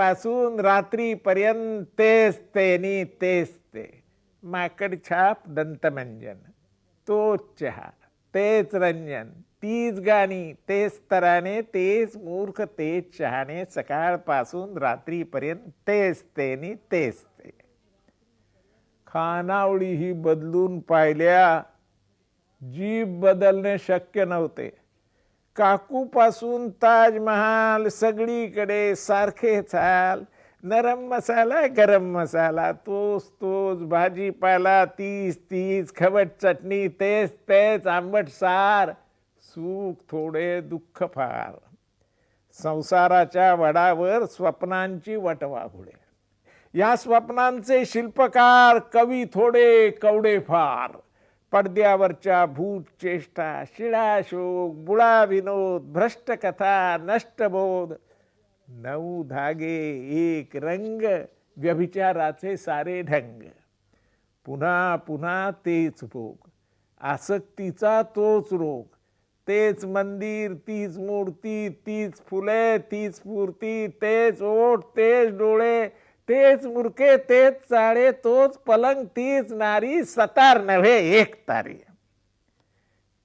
पासून रात्रीपर्यंत तेच ते तेच ते माकड छाप दंतमंजन तोच चहा तेच रंजन. तीच गाणी तेच तराने तेच मूर्ख तेच चहाने सकाळपासून रात्रीपर्यंत तेच तेनी तेच ते खानावळीही बदलून पाहिल्या. जीभ बदलणे शक्य नव्हते. काकूपासून ताजमहाल सगळीकडे सारखे चाल. नरम मसाला गरम मसाला तोच तोच भाजीपाला तीच तीच खवट चटणी तेच तेच आंबट सार सुख थोडे दुःख फार. संसाराच्या वडावर स्वप्नांची वटवाघुळे या स्वप्नांचे शिल्पकार कवी थोडे कवडे फार. पडद्यावरच्या भूत चेष्टा शिळाशोक बुळा विनोद भ्रष्टकथा नष्टबोध. नऊ धागे एक रंग व्यभिचाराचे सारे ढंग. पुन्हा पुन्हा तेच भोग. आसक्तीचा तोच रोग. तेच मंदिर तीच मूर्ती तीच फुले तीच मूर्ती तेच ओठ तेच डोळे. तेच मुरके तेच चाळे तोच पलंग तीच नारी सतार नव्हे एक तारी.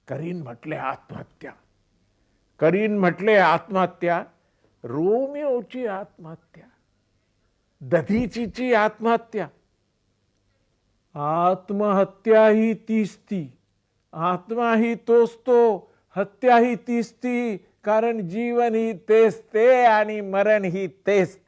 करीन म्हटले आत्महत्या. करीन म्हटले आत्महत्या रोमिओची आत्महत्या. दधीचीची आत्महत्या. आत्महत्या ही तीच ती आत्मा ही तोच तो हत्या ही तीच ती कारण जीवन ही तेच ते आणि मरण ही तेच